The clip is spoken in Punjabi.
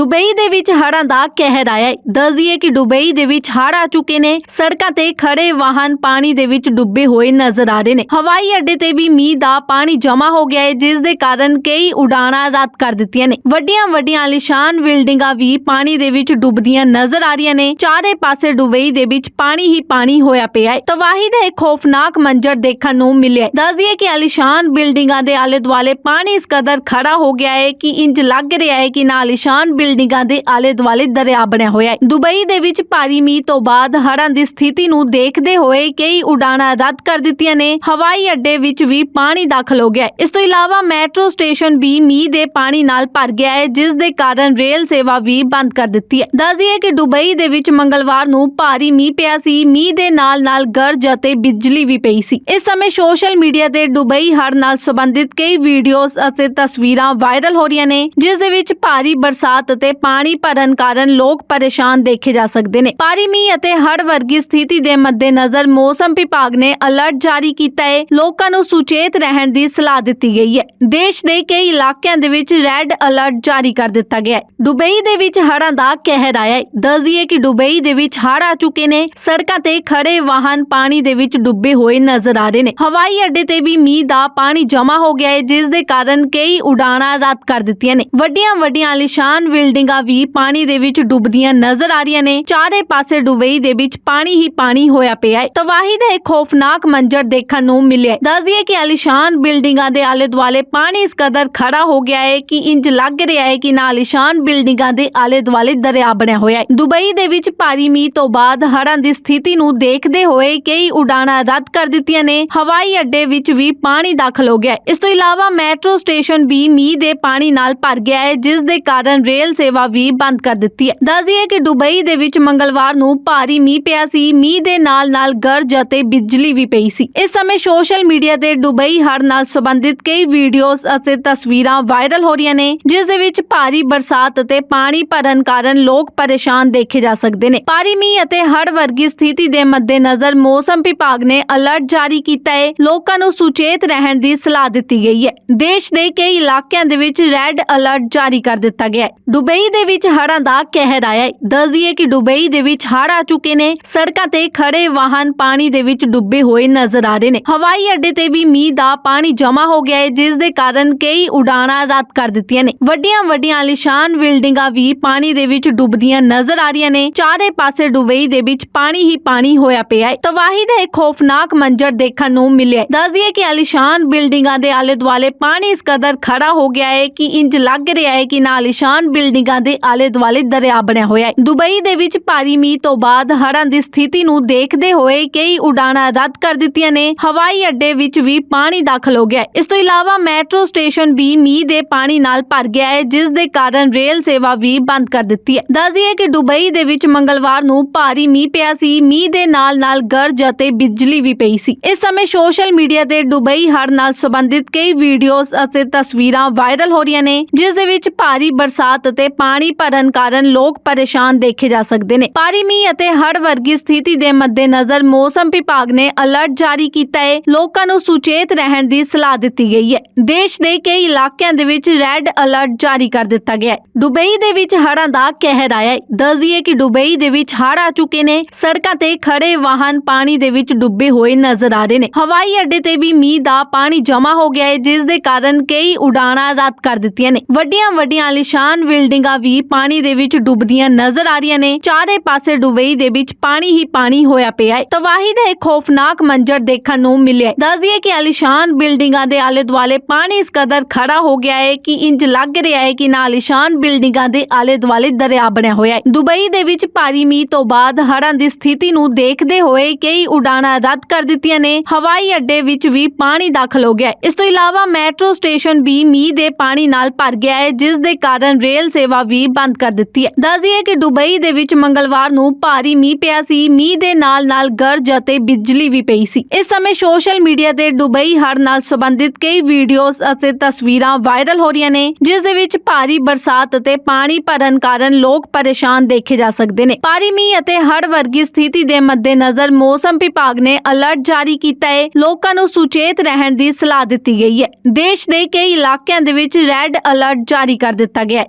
ਦੁਬਈ ਦੇ ਵਿੱਚ ਹੜ੍ਹਾਂ ਦਾ ਕਹਿਰ ਆਇਆ ਹੈ। ਦੱਸਦੀਏ ਕਿ ਦੁਬਈ ਦੇ ਵਿੱਚ ਹੜ੍ਹ ਆ ਚੁੱਕੇ ਨੇ। ਸੜਕਾਂ ਤੇ ਖੜੇ ਵਾਹਨ ਪਾਣੀ ਦੇ ਵਿੱਚ ਡੁੱਬੇ ਹੋਏ ਨਜ਼ਰ ਆ ਰਹੇ ਨੇ। ਹਵਾਈ ਅੱਡੇ ਤੇ ਵੀ ਮੀਂਹ ਦਾ ਪਾਣੀ ਜਮ੍ਹਾਂ ਹੋ ਗਿਆ ਹੈ, ਜਿਸ ਦੇ ਕਾਰਨ ਕਈ ਉਡਾਣਾਂ ਰੱਦ ਕਰ ਦਿੱਤੀਆਂ ਨੇ। ਵੱਡੀਆਂ ਵੱਡੀਆਂ ਆਲੀਸ਼ਾਨ ਬਿਲਡਿੰਗਾਂ ਵੀ ਪਾਣੀ ਦੇ ਵਿੱਚ ਡੁੱਬਦੀਆਂ ਨਜ਼ਰ ਆ ਰਹੀਆਂ ਨੇ। ਚਾਰੇ ਪਾਸੇ ਦੁਬਈ ਦੇ ਵਿੱਚ ਪਾਣੀ ਹੀ ਪਾਣੀ ਹੋਇਆ ਪਿਆ ਹੈ। ਤਬਾਹੀ ਦਾ ਇੱਕ ਖੌਫਨਾਕ ਮੰਜ਼ਰ ਦੇਖਣ ਨੂੰ ਮਿਲਿਆ ਹੈ। ਕਿ ਆਲੀਸ਼ਾਨ ਬਿਲਡਿੰਗਾਂ ਦੇ ਆਲੇ ਦੁਆਲੇ ਪਾਣੀ ਇਸ ਕਦਰ ਖੜਾ ਹੋ ਗਿਆ ਹੈ ਕਿ ਇੰਜ ਲੱਗ ਰਿਹਾ ਹੈ ਕਿ ਨਾ ਆਲੀਸ਼ਾਨ ਬਿਲਡਿੰਗਾਂ ਦੇ ਆਲੇ ਦੁਆਲੇ ਦਰਿਆ ਬਣਿਆ ਹੋਇਆ ਹੈ। ਦੁਬਈ ਦੇ ਵਿੱਚ ਭਾਰੀ ਮੀਂਹ ਤੋਂ ਬਾਅਦ ਹੜ੍ਹਾਂ ਦੀ ਸਥਿਤੀ ਨੂੰ ਦੇਖਦੇ ਹੋਏ ਕਈ ਉਡਾਣਾਂ ਰੱਦ ਕਰ ਦਿੱਤੀਆਂ ਨੇ। ਹਵਾਈ ਅੱਡੇ ਵਿੱਚ ਵੀ ਪਾਣੀ ਦਾਖਲ ਹੋ ਗਿਆ ਹੈ। ਇਸ ਤੋਂ ਇਲਾਵਾ ਮੈਟਰੋ ਸਟੇਸ਼ਨ ਵੀ ਮੀਂਹ ਦੇ ਪਾਣੀ ਨਾਲ ਭਰ ਗਿਆ ਹੈ, ਜਿਸ ਦੇ ਕਾਰਨ ਰੇਲ ਸੇਵਾ ਵੀ ਬੰਦ ਕਰ ਦਿੱਤੀ ਹੈ। ਦੱਸ ਦਈਏ ਕਿ ਦੁਬਈ ਦੇ ਵਿੱਚ ਮੰਗਲਵਾਰ ਨੂੰ ਭਾਰੀ ਮੀਂਹ ਪਿਆ ਸੀ। ਮੀਂਹ ਦੇ ਨਾਲ ਨਾਲ ਗਰਜ ਅਤੇ ਬਿਜਲੀ ਵੀ ਪਈ ਸੀ। ਇਸ ਸਮੇਂ ਸੋਸ਼ਲ ਮੀਡੀਆ ਤੇ ਦੁਬਈ ਹੜ ਨਾਲ ਸੰਬੰਧਿਤ ਕਈ ਵੀਡੀਓਜ਼ ਅਤੇ ਤਸਵੀਰਾਂ ਵਾਇਰਲ ਹੋ ਰਹੀਆਂ ਨੇ, ਜਿਸ ਦੇ ਵਿੱਚ ਭਾਰੀ ਬਰਸਾਤ ਅਤੇ ਪਾਣੀ ਭਰਨ ਕਾਰਨ ਲੋਕ ਪਰੇਸ਼ਾਨ ਦੇਖੇ ਜਾ ਸਕਦੇ ਨੇ। ਭਾਰੀ ਮੀਂਹ ਅਤੇ ਹੜ ਵਰਗੀ ਸਥਿਤੀ ਦੇ ਮੱਦੇਨਜ਼ਰ ਮੌਸਮ ਵਿਭਾਗ ਨੇ ਅਲਰਟ ਜਾਰੀ ਕੀਤਾ ਹੈ। ਲੋਕਾਂ ਨੂੰ ਸੁਚੇਤ ਰਹਿਣ ਦੀ ਸਲਾਹ ਦਿੱਤੀ ਗਈ ਹੈ। ਦੇਸ਼ ਦੇ ਕਈ ਇਲਾਕਿਆਂ ਦੇ ਵਿੱਚ ਰੈੱਡ ਅਲਰਟ ਜਾਰੀ ਕਰ ਦਿੱਤਾ ਗਿਆ ਹੈ। ਦੁਬਈ ਦੇ ਵਿੱਚ ਹੜ੍ਹਾਂ ਦਾ ਕਹਿਰ ਆਇਆ ਹੈ। ਦੱਸਦੀਏ ਕਿ ਦੁਬਈ ਦੇ ਵਿੱਚ ਹੜ੍ਹ ਆ ਚੁੱਕੇ ਨੇ। ਸੜਕਾਂ ਤੇ ਖੜੇ ਵਾਹਨ ਪਾਣੀ ਦੇ ਵਿੱਚ ਡੁੱਬੇ ਹੋਏ ਨਜ਼ਰ ਆ ਰਹੇ ਨੇ। ਹਵਾਈ ਅੱਡੇ ਤੇ ਵੀ ਮੀਂਹ ਦਾ ਪਾਣੀ ਜਮ੍ਹਾਂ ਹੋ ਗਿਆ ਹੈ, ਜਿਸ ਦੇ ਕਾਰਨ ਕਈ ਉਡਾਣਾਂ ਰੱਦ ਕਰ ਦਿੱਤੀਆਂ ਨੇ। ਵੱਡੀਆਂ ਵੱਡੀਆਂ ਆਲੀਸ਼ਾਨ ਬਿਲਡਿੰਗਾਂ ਵੀ ਪਾਣੀ ਦੇ ਵਿੱਚ ਡੁੱਬਦੀਆਂ ਨਜ਼ਰ ਆ ਰਹੀਆਂ ਨੇ। ਚਾਰੇ ਪਾਸੇ ਡੁਬਈ ਦੇ ਵਿੱਚ ਪਾਣੀ ਹੀ ਪਾਣੀ ਹੋਇਆ ਪਿਆ ਹੈ। ਤਬਾਹੀ ਦਾ ਇੱਕ ਖੌਫਨਾਕ ਮੰਜ਼ਰ ਦੇਖਣ ਨੂੰ ਮਿਲਿਆ ਦੱਸ ਦਈਏ ਕਿ ਆਲੀਸ਼ਾਨ ਬਿਲਡਿੰਗਾਂ ਦੇ ਆਲੇ ਦੁਆਲੇ ਪਾਣੀ ਇਸ ਕਦਰ ਖੜਾ ਹੋ ਗਿਆ ਹੈ ਕਿ ਇੰਜ ਲੱਗ ਰਿਹਾ ਹੈ ਕਿ ਨਾ ਆਲੀਸ਼ਾਨ ਬਿਲਡਿੰਗਾਂ ਦੇ ਆਲੇ ਦੁਆਲੇ ਦਰਿਆ ਬਣਿਆ ਹੋਇਆ ਹੈ। ਦੁਬਈ ਦੇ ਵਿੱਚ ਭਾਰੀ ਮੀਂਹ ਤੋਂ ਬਾਅਦ ਹੜ੍ਹਾਂ ਦੀ ਸਥਿਤੀ ਨੂੰ ਦੇਖਦੇ ਹੋਏ ਕਈ ਉਡਾਣਾਂ ਰੱਦ ਕਰ ਦਿੱਤੀਆਂ ਨੇ। ਹਵਾਈ ਅੱਡੇ ਵਿੱਚ ਵੀ ਪਾਣੀ ਦਾਖਲ ਹੋ ਗਿਆ ਇਸ ਤੋਂ ਇਲਾਵਾ ਮੈਟਰੋ ਸਟੇਸ਼ਨ ਵੀ ਮੀਂਹ ਦੇ ਪਾਣੀ ਨਾਲ ਭਰ ਗਿਆ ਹੈ, ਜਿਸ ਦੇ ਕਾਰਨ ਰੇਲ ਸੇਵਾ ਵੀ ਬੰਦ ਕਰ ਦਿੱਤੀ ਹੈ। ਦੱਸ ਦਈਏ ਕਿ ਦੁਬਈ ਦੇ ਵਿੱਚ ਮੰਗਲਵਾਰ ਨੂੰ ਭਾਰੀ ਮੀਂਹ ਪਿਆ ਸੀ। ਮੀਂਹ ਦੇ ਨਾਲ ਨਾਲ ਗਰਜ ਅਤੇ ਬਿਜਲੀ ਵੀ ਪਈ ਸੀ। ਇਸ ਸਮੇਂ ਸੋਸ਼ਲ ਮੀਡੀਆ ਤੇ ਦੁਬਈ ਹੜ੍ਹ ਨਾਲ ਸੰਬੰਧਿਤ ਕਈ ਵੀਡੀਓਜ਼ ਅਤੇ ਤਸਵੀਰਾਂ ਵਾਇਰਲ ਹੋ ਰਹੀਆਂ ਨੇ, ਜਿਸ ਦੇ ਵਿੱਚ ਭਾਰੀ ਬਰਸਾਤ ਅਤੇ ਪਾਣੀ ਭਰਨ ਕਾਰਨ ਲੋਕ ਪਰੇਸ਼ਾਨ ਦੇਖੇ ਜਾ ਸਕਦੇ ਨੇ। ਭਾਰੀ ਮੀਂਹ ਅਤੇ ਹੜ ਵਰਗੀ ਸਥਿਤੀ ਦੇ ਮੱਦੇਨਜ਼ਰ ਮੌਸਮ ਵਿਭਾਗ ਨੇ ਅਲਰਟ ਜਾਰੀ ਕੀਤਾ ਹੈ। ਲੋਕਾਂ ਨੂੰ ਸੁਚੇਤ ਰਹਿਣ ਦੀ ਸਲਾਹ ਦਿੱਤੀ ਗਈ ਹੈ। ਦੇਸ਼ ਦੇ ਕਈ ਇਲਾਕਿਆਂ ਦੇ ਵਿੱਚ ਰੈੱਡ ਅਲਰਟ ਜਾਰੀ ਕਰ ਦਿੱਤਾ ਗਿਆ ਹੈ। ਦੁਬਈ ਦੇ ਵਿੱਚ ਹੜ੍ਹਾਂ ਦਾ ਕਹਿਰ ਆਇਆ ਹੈ। ਦੱਸਦੀਏ ਕਿ ਦੁਬਈ ਦੇ ਵਿੱਚ ਹੜ੍ਹ ਆ ਚੁੱਕੇ ਨੇ। ਸੜਕਾਂ ਤੇ ਖੜੇ ਵਾਹਨ ਪਾਣੀ ਦੇ ਵਿੱਚ ਡੁੱਬੇ ਹੋਏ ਨਜ਼ਰ ਆ ਰਹੇ ਨੇ। ਹਵਾਈ ਅੱਡੇ ਤੇ ਵੀ ਮੀਂਹ ਦਾ ਪਾਣੀ ਜਮ੍ਹਾਂ ਹੋ ਗਿਆ ਹੈ, ਜਿਸ ਦੇ ਕਾਰਨ ਕਈ ਉਡਾਣਾਂ ਰੱਦ ਕਰ ਦਿੱਤੀਆਂ ਨੇ। ਵੱਡੀਆਂ ਵੱਡੀਆਂ ਆਲੀਸ਼ਾਨ ਬਿਲਡਿੰਗਾਂ ਵੀ ਪਾਣੀ ਦੇ ਵਿੱਚ ਡੁੱਬਦੀਆਂ ਨਜ਼ਰ ਆ ਰਹੀਆਂ ਨੇ। ਚਾਰੇ ਪਾਸੇ ਦੁਬਈ ਦੇ ਵਿੱਚ ਪਾਣੀ ਹੀ ਪਾਣੀ ਹੋਇਆ ਪਿਆ ਹੈ। ਤਬਾਹੀ ਦਾ ਇੱਕ ਖੌਫਨਾਕ ਮੰਜ਼ਰ ਦੇਖਣ ਨੂੰ ਮਿਲਿਆ ਦੱਸਦੀਏ ਕਿ ਆਲੀਸ਼ਾਨ ਬਿਲਡਿੰਗਾਂ ਦੇ ਆਲੇ ਦੁਆਲੇ ਪਾਣੀ ਇਸ ਕਦਰ ਖੜਾ ਹੋ ਗਿਆ ਹੈ ਕਿ ਇੰਜ ਲੱਗ ਰਿਹਾ ਹੈ ਕਿ ਨਾ ਆਲੀਸ਼ਾਨ ਬਿਲਡਿੰਗ ਦੇ ਆਲੇ ਦੁਆਲੇ ਦਰਿਆ ਬਣਿਆ ਹੋਇਆ ਹੈ। ਦੁਬਈ ਦੇ ਵਿੱਚ ਭਾਰੀ ਮੀਂਹ ਤੋਂ ਬਾਅਦ ਹੜ੍ਹਾਂ ਦੀ ਸਥਿਤੀ ਨੂੰ ਦੇਖਦੇ ਹੋਏ ਕਈ ਉਡਾਣਾਂ ਰੱਦ ਕਰ ਦਿੱਤੀਆਂ ਨੇ। ਹਵਾਈ ਅੱਡੇ ਵਿੱਚ ਵੀ ਪਾਣੀ ਦਾਖਲ ਹੋ ਗਿਆ ਇਸ ਤੋਂ ਇਲਾਵਾ ਮੈਟਰੋ ਸਟੇਸ਼ਨ ਵੀ ਮੀਂਹ ਦੇ ਪਾਣੀ ਨਾਲ ਭਰ ਗਿਆ ਹੈ, ਜਿਸ ਦੇ ਕਾਰਨ ਰੇਲ ਸੇਵਾ ਵੀ ਬੰਦ ਕਰ ਦਿੱਤੀ ਹੈ। ਦੱਸ ਦਈਏ ਕਿ ਦੁਬਈ ਦੇ ਵਿੱਚ ਮੰਗਲਵਾਰ ਨੂੰ ਭਾਰੀ ਮੀਂਹ ਪਿਆ ਸੀ। ਮੀਂਹ ਦੇ ਨਾਲ ਨਾਲ ਗਰਜ ਅਤੇ ਬਿਜਲੀ ਵੀ ਪਈ ਸੀ। ਇਸ ਸਮੇਂ ਸੋਸ਼ਲ ਮੀਡੀਆ ਤੇ ਦੁਬਈ ਹੜ੍ਹ ਨਾਲ ਸੰਬੰਧਿਤ ਕਈ ਵੀਡੀਓਜ਼ ਅਤੇ ਤਸਵੀਰਾਂ ਵਾਇਰਲ ਹੋ ਰਹੀਆਂ ਨੇ, ਜਿਸ ਦੇ ਵਿੱਚ ਭਾਰੀ ਬਰਸਾਤ ਅਤੇ ਪਾਣੀ ਭਰਨ ਕਾਰਨ ਲੋਕ ਪਰੇਸ਼ਾਨ ਦੇਖੇ ਜਾ ਸਕਦੇ ਨੇ। ਭਾਰੀ ਮੀਂਹ ਅਤੇ ਹੜ ਵਰਗੀ ਸਥਿਤੀ ਦੇ ਮੱਦੇਨਜ਼ਰ ਮੌਸਮ ਵਿਭਾਗ ਨੇ ਅਲਰਟ ਜਾਰੀ ਕੀਤਾ ਹੈ। ਲੋਕਾਂ ਨੂੰ ਸੁਚੇਤ ਰਹਿਣ ਦੀ ਸਲਾਹ ਦਿੱਤੀ ਗਈ ਹੈ। ਦੇਸ਼ ਦੇ ਕਈ ਇਲਾਕਿਆਂ ਦੇ ਵਿੱਚ ਰੈੱਡ ਅਲਰਟ ਜਾਰੀ ਕਰ ਦਿੱਤਾ ਗਿਆ ਹੈ। ਦੁਬਈ ਦੇ ਵਿੱਚ ਹੜ੍ਹਾਂ ਦਾ ਕਹਿਰ ਆਇਆ ਹੈ। ਦੱਸ ਦਈਏ ਕਿ ਦੁਬਈ ਦੇ ਵਿੱਚ ਹੜ੍ਹ ਆ ਚੁੱਕੇ ਨੇ। ਸੜਕਾਂ ਤੇ ਖੜੇ ਵਾਹਨ ਪਾਣੀ ਦੇ ਵਿੱਚ ਡੁੱਬੇ ਹੋਏ ਨਜ਼ਰ ਆ ਰਹੇ ਨੇ। ਹਵਾਈ ਅੱਡੇ ਤੇ ਵੀ ਮੀਂਹ ਦਾ ਪਾਣੀ ਜਮ੍ਹਾਂ ਹੋ ਗਿਆ ਹੈ, ਜਿਸ ਦੇ ਕਾਰਨ ਕਈ ਉਡਾਣਾਂ ਰੱਦ ਕਰ ਦਿੱਤੀਆਂ ਨੇ। ਵੱਡੀਆਂ ਵੱਡੀਆਂ ਆਲੀਸ਼ਾਨ ਬਿਲਡਿੰਗਾਂ ਵੀ ਪਾਣੀ ਦੇ ਵਿੱਚ ਡੁੱਬਦੀਆਂ ਨਜ਼ਰ ਆ ਰਹੀਆਂ ਨੇ। ਚਾਰੇ ਪਾਸੇ ਡੁਬਈ ਦੇ ਵਿੱਚ ਪਾਣੀ ਹੀ ਪਾਣੀ ਹੋਇਆ ਪਿਆ ਹੈ। ਤਬਾਹੀ ਦਾ ਇੱਕ ਖੌਫਨਾਕ ਮੰਜ਼ਰ ਦੇਖਣ ਨੂੰ ਮਿਲਿਆ ਦੱਸ ਦਈਏ ਕਿ ਆਲੀਸ਼ਾਨ ਬਿਲਡਿੰਗਾਂ ਦੇ ਆਲੇ ਦੁਆਲੇ ਪਾਣੀ ਇਸ ਕਦਰ ਖੜਾ ਹੋ ਗਿਆ ਹੈ ਕਿ ਇੰਜ ਲੱਗ ਰਿਹਾ ਹੈ ਕਿ ਨਾ ਆਲੀਸ਼ਾਨ ਬਿਲਡਿੰਗਾਂ ਦੇ ਆਲੇ ਦੁਆਲੇ ਦਰਿਆ ਬਣਿਆ ਹੋਇਆ ਹੈ। ਦੁਬਈ ਦੇ ਵਿੱਚ ਭਾਰੀ ਮੀਂਹ ਤੋਂ ਬਾਅਦ ਹੜ੍ਹਾਂ ਦੀ ਸਥਿਤੀ ਨੂੰ ਦੇਖਦੇ ਹੋਏ ਕਈ ਉਡਾਣਾਂ ਰੱਦ ਕਰ ਦਿੱਤੀਆਂ ਨੇ। ਹਵਾਈ ਅੱਡੇ ਵਿੱਚ ਵੀ ਪਾਣੀ ਦਾਖਲ ਹੋ ਗਿਆ ਇਸ ਤੋਂ ਇਲਾਵਾ ਮੈਟਰੋ ਸਟੇਸ਼ਨ ਵੀ ਮੀਂਹ ਦੇ ਪਾਣੀ ਨਾਲ ਭਰ ਗਿਆ ਹੈ, ਜਿਸ ਦੇ ਕਾਰਨ ਰੇਲ ਸੇਵਾ ਵੀ ਬੰਦ ਕਰ ਦਿੱਤੀ ਹੈ। ਦੱਸਦੀ ਹੈ ਕਿ ਦੁਬਈ ਦੇ ਵਿੱਚ ਮੰਗਲਵਾਰ ਨੂੰ ਭਾਰੀ ਮੀਂਹ ਪਿਆ ਸੀ। ਮੀਂਹ ਦੇ ਨਾਲ ਨਾਲ ਗਰਜ ਅਤੇ ਬਿਜਲੀ ਵੀ ਪਈ ਸੀ। ਇਸ ਸਮੇਂ ਸੋਸ਼ਲ ਮੀਡੀਆ ਤੇ ਦੁਬਈ ਹੜ੍ਹ ਨਾਲ ਸੰਬੰਧਿਤ ਕਈ ਵੀਡੀਓਜ਼ ਅਤੇ ਤਸਵੀਰਾਂ ਵਾਇਰਲ ਹੋ ਰਹੀਆਂ ਨੇ, ਜਿਸ ਦੇ ਵਿੱਚ ਭਾਰੀ ਬਰਸਾਤ ਅਤੇ ਪਾਣੀ ਭਰਨ ਕਾਰਨ ਲੋਕ ਪਰੇਸ਼ਾਨ ਦੇਖੇ ਜਾ ਸਕਦੇ ਨੇ। ਭਾਰੀ ਮੀਂਹ ਅਤੇ ਹੜ੍ਹ ਵਰਗੀ ਸਥਿਤੀ ਦੇ ਮੱਦੇਨਜ਼ਰ ਮੌਸਮ ਵਿਭਾਗ ਨੇ ਅਲਰਟ ਜਾਰੀ ਕੀਤਾ ਹੈ। ਲੋਕਾਂ ਨੂੰ ਸੁਚੇਤ ਰਹਿਣ ਦੀ ਸਲਾਹ ਦਿੱਤੀ ਗਈ ਹੈ। ਦੇਸ਼ ਦੇ ਕਈ ਇਲਾਕਿਆਂ ਦੇ ਵਿੱਚ ਰੈੱਡ ਅਲਰਟ ਜਾਰੀ ਕਰ ਦਿੱਤਾ ਗਿਆ ਹੈ।